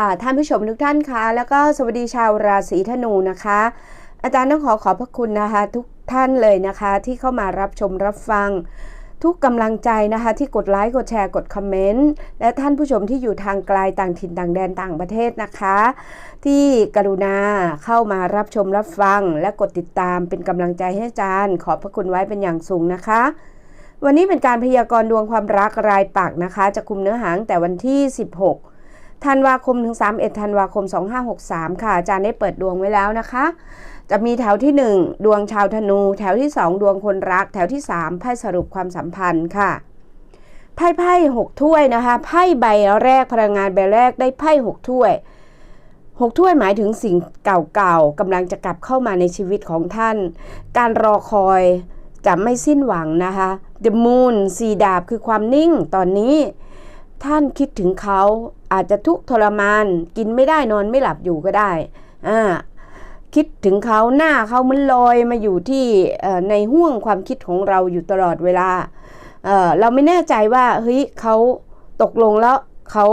ค่ะ ท่านผู้ชมทุกท่านคะแล้วก็สวัสดีชาวราศีธนูนะคะ อาจารย์ต้องขอขอบพระคุณนะคะ ทุกท่านเลยนะคะ ที่เข้ามารับชมรับฟัง ทุกกำลังใจนะคะ ที่กดไลค์กดแชร์กดคอมเมนต์และท่านผู้ชมที่อยู่ทางไกลต่างถิ่นต่างแดนต่างประเทศนะคะ ที่กรุณาเข้ามารับชมรับฟัง และกดติดตามเป็นกำลังใจให้อาจารย์ ขอบพระคุณไว้เป็นอย่างสูงนะคะวันนี้เป็นการพยากรณ์ดวงความรักรายปักนะคะ จะคุมเนื้อหางแต่วันที่ 16 ธันวาคมถึง 31 ธันวาคม 2563 ค่ะ อาจารย์ได้เปิดดวงไว้แล้วนะคะ จะมีแถวที่ 1 ดวงชาวธนู แถวที่ 2 ดวงคนรัก แถวที่ 3 ไพ่สรุปความสัมพันธ์ค่ะ ไพ่ไพ่หกถ้วยนะคะ ไพ่ใบแรกพลังงานใบแรกได้ไพ่หกถ้วยหกถ้วยหมายถึงสิ่งเก่าๆกำลังจะกลับเข้ามาในชีวิตของท่าน การรอคอยจะไม่สิ้นหวังนะคะ The Moon สีดาบคือความนิ่งตอนนี้ ท่านคิดถึงเขาอาจจะทุกข์ทรมาน กินไม่ได้นอนไม่หลับอยู่ก็ได้อ่าคิดถึงเขาหน้าเขามันลอยมาอยู่ที่ในห่วงความคิดของเราอยู่ตลอดเวลาเเราไม่แน่ใจว่าเฮ้ยเขาตกลงแล้วเขา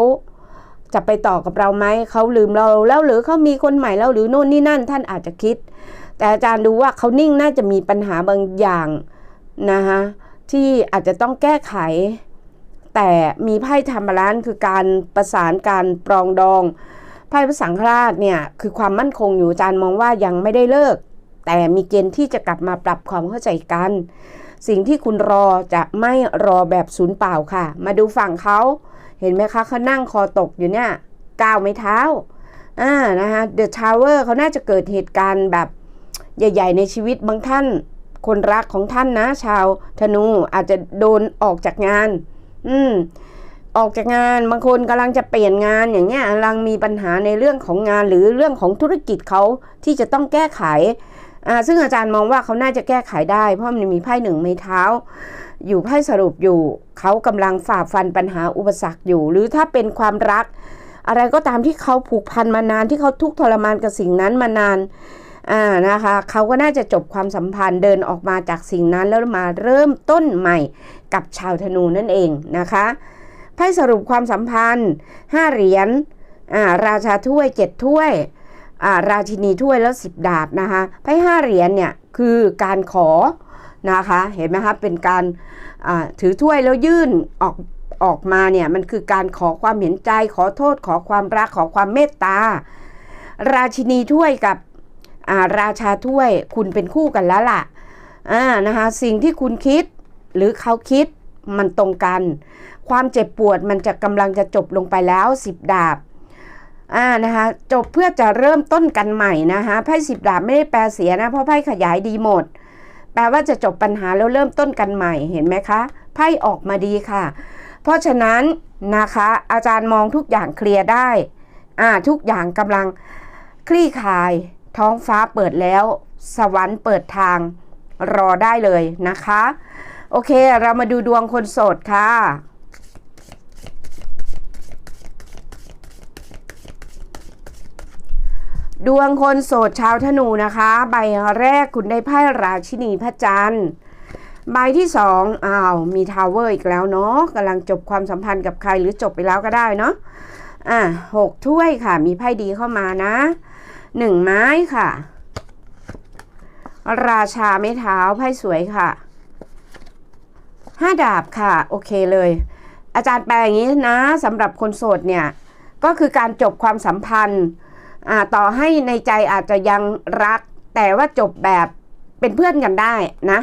จะไปต่อกับเราไหมเขาลืมเราแล้วหรือเขามีคนใหม่แล้วหรือโน่นนี่นั่นท่านอาจจะคิด แต่อาจารย์ดูว่าเขานิ่งน่าจะมีปัญหาบางอย่างนะคะที่อาจจะต้องแก้ไข แต่มีไพ่ธรรมร้านคือการประสานการปรองดองไพ่พระสังฆราชเนี่ยคือความมั่นคงอยู่อาจารย์มองว่ายังไม่ได้เลิก แต่มีเกณฑ์ที่จะกลับมาปรับความเข้าใจกัน สิ่งที่คุณรอจะไม่รอแบบศูนย์เปล่าค่ะ มาดูฝั่งเขาเห็นไหมคะเขานั่งคอตกอยู่เนี่ยก้าวไม่เท้าอ่านะคะเดอะทาวเวอร์เขาน่าจะเกิดเหตุการณ์แบบใหญ่ ๆ ในชีวิตบางท่าน คนรักของท่านนะ ชาวธนูอาจจะโดนออกจากงาน อืม ออกจากงานบางคนกำลังจะเปลี่ยนงานอย่างเงี้ยกำลังมีปัญหาในเรื่องของงานหรือเรื่องของธุรกิจเขาที่จะต้องแก้ไขอ่าซึ่งอาจารย์มองว่าเขาน่าจะแก้ไขได้ เพราะมันมีไพ่หนึ่งไม้เท้า อยู่ไพ่สรุปอยู่ เขากำลังฝ่าฟันปัญหาอุปสรรคอยู่ หรือถ้าเป็นความรัก อะไรก็ตามที่เขาผูกพันมานานที่เขาทุกข์ทรมานกับสิ่งนั้นมานาน อ่านะคะเขาก็น่าจะจบความสัมพันธ์เดินออกมาจากสิ่งนั้นแล้วมาเริ่มต้นใหม่กับชาวธนูนั่นเองนะคะไพ่สรุปความสัมพันธ์ 5 เหรียญอ่าราชาถ้วย 7 ถ้วยอ่าราชินีถ้วยแล้ว 10 ดาบนะคะไพ่5เหรียญเนี่ยคือการขอนะคะเห็นไหมคะเป็นการถือถ้วยแล้วยื่นออกออกมาเนี่ยมันคือการขอความเห็นใจขอโทษขอความรักขอความเมตตา ราชินีถ้วยกับ ราชาถ้วยคุณเป็นคู่กันแล้วล่ะอ่านะคะสิ่งที่คุณคิดหรือเขาคิดมันตรงกัน ความเจ็บปวดมันจะกำลังจะจบลงไปแล้วสิบดาบอ่านะคะจบเพื่อจะเริ่มต้นกันใหม่นะคะไพ่สิบดาบไม่ได้แปลเสียนะเพราะไพ่ขยายดีหมด แปลว่าจะจบปัญหาแล้วเริ่มต้นกันใหม่เห็นไหมคะไพ่ออกมาดีค่ะ เพราะฉะนั้นนะคะอาจารย์มองทุกอย่างเคลียร์ได้อ่าทุกอย่างกำลังคลี่คลาย ท้องฟ้าเปิดแล้ว สวรรค์เปิดทางรอได้เลยนะคะ โอเคเรามาดูดวงคนโสดค่ะดวงคนโสดชาวธนูนะคะ ใบแรกคุณได้ไพ่ราชินีพระจันทร์ใบที่สองอ้าวมีทาวเวอร์อีกแล้วเนาะกำลังจบความสัมพันธ์กับใครหรือจบไปแล้วก็ได้เนาะอะหกถ้วยค่ะ มีไพ่ดีเข้ามานะ หนึ่งไม้ค่ะ ราชาไม่เท้าไพ่สวยค่ะห้าดาบค่ะ โอเคเลย อาจารย์แปลอย่างนี้นะสำหรับคนโสดเนี่ย ก็คือการจบความสัมพันธ์ต่อให้ในใจอาจจะยังรัก แต่ว่าจบแบบเป็นเพื่อนกันได้นะ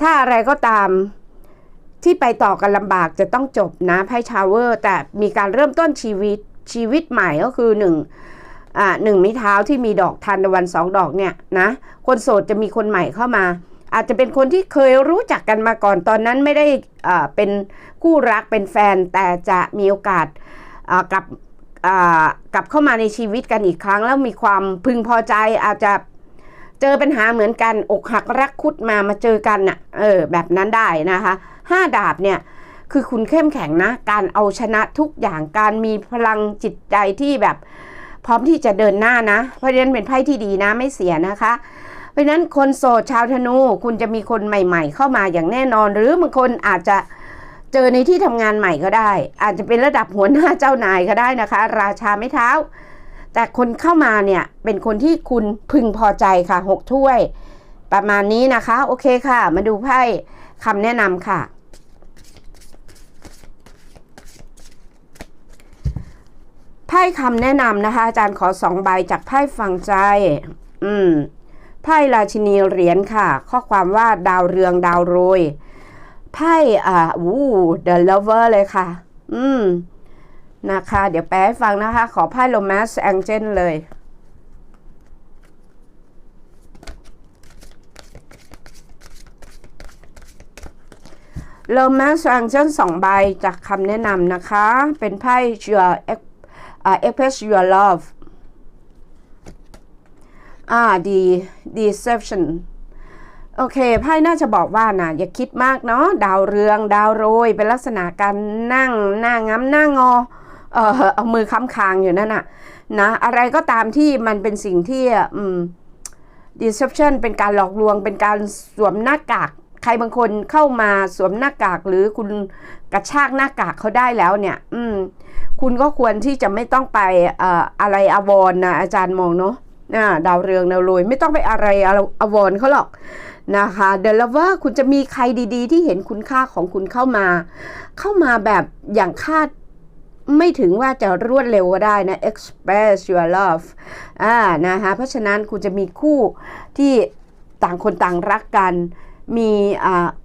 ถ้าอะไรก็ตามที่ไปต่อกันลำบากจะต้องจบนะไพ่ชาวเวอร์ แต่มีการเริ่มต้นชีวิตชีวิตใหม่ก็คือหนึ่ง อ่าหนึ่งมิเท้าที่มีดอกทานตะวันสองดอกเนี่ยนะคนโสดจะมีคนใหม่เข้ามา อาจจะเป็นคนที่เคยรู้จักกันมาก่อนตอนนั้นไม่ได้อ่าเป็นคู่รักเป็นแฟนแต่จะมีโอกาสอ่ากลับอ่ากลับเข้ามาในชีวิตกันอีกครั้ง แล้วมีความพึงพอใจอาจจะเจอปัญหาเหมือนกันอกหักรักคุดมามาเจอกันน่ะเออแบบนั้นได้นะคะห้าดาบเนี่ยคือคุณเข้มแข็งนะ การเอาชนะทุกอย่างการมีพลังจิตใจที่แบบ พร้อมที่จะเดินหน้านะ เพราะฉะนั้นเป็นไพ่ที่ดีนะไม่เสียนะคะ เพราะฉะนั้นคนโสดชาวธนูคุณจะมีคนใหม่ ๆ เข้ามาอย่างแน่นอน หรือบางคนอาจจะเจอในที่ทำงานใหม่ก็ได้ อาจจะเป็นระดับหัวหน้าเจ้านายก็ได้นะคะ ราชาไม่เท้า แต่คนเข้ามาเนี่ยเป็นคนที่คุณพึงพอใจค่ะหกถ้วย ประมาณนี้นะคะ โอเคค่ะ มาดูไพ่คำแนะนำค่ะ พ่คำแนะนำนะคะ อาจารย์ขอสองใบจากไพ่ฟังใจ อืม ไพ่ราชินีเหรียญค่ะ ข้อความว่าดาวเรืองดาวโรย ไพ่อ่าวู้ the lover เลยค่ะ อืม นะคะ เดี๋ยวแปลให้ฟังนะคะ ขอไพ่ romance angel เลย romance angel สองใบจากคำแนะนำนะคะ เป็นไพ่ your ex- อ่า express your love อ่า the deception โอเคไพ่น่าจะบอกว่านะอย่าคิดมากเนาะดาวเรืองดาวโรย เป็นลักษณะการนั่งหน้าง้ำหน้างอเออเอามือค้ำคางอยู่นั่นน่ะนะอะไรก็ตามที่มันเป็นสิ่งที่อืม deception เป็นการหลอกลวง เป็นการสวมหน้ากาก ใครบางคนเข้ามาสวมหน้ากากหรือคุณกระชากหน้ากากเขาได้แล้วเนี่ย อืม คุณก็ควรที่จะไม่ต้องไปเอ่อะไรอวรณ์นะอาจารย์มองเนาะดาวเรืองดาวโรยไม่ต้องไปอะไรอวรเขาหรอกนะคะเดลว่าคุณจะมีใครดีๆ ที่เห็นคุณค่าของคุณเข้ามา เข้ามาแบบอย่างคาดไม่ถึงว่าจะรวดเร็วก็ได้นะ express your love อ่านะคะเพราะฉะนั้นคุณจะมีคู่ที่ต่างคนต่างรักกัน มี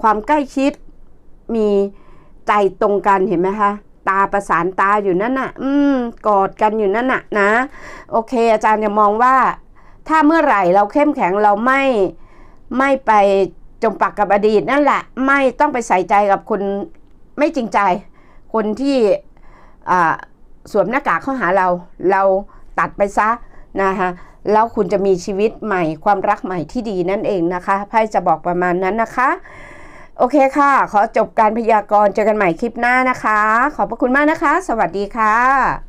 ความใกล้ชิด มีใจตรงกันเห็นไหมคะ ตาประสานตาอยู่นั่นน่ะ อืม กอดกันอยู่นั่นน่ะนะ โอเค อาจารย์จะมองว่า ถ้าเมื่อไหร่เราเข้มแข็งเราไม่ไม่ไปจมปักกับอดีตนั่นแหละ ไม่ต้องไปใส่ใจกับคนไม่จริงใจ คนที่สวมหน้ากากเข้าหาเรา เราตัดไปซะนะคะแล้วคุณจะมีชีวิตใหม่ความรักใหม่ที่ดีนั่นเองนะคะไพ่จะบอกประมาณนั้นนะคะ โอเคค่ะ ขอจบการพยากรณ์เจอกันใหม่คลิปหน้านะคะ ขอบพระคุณมากนะคะ สวัสดีค่ะ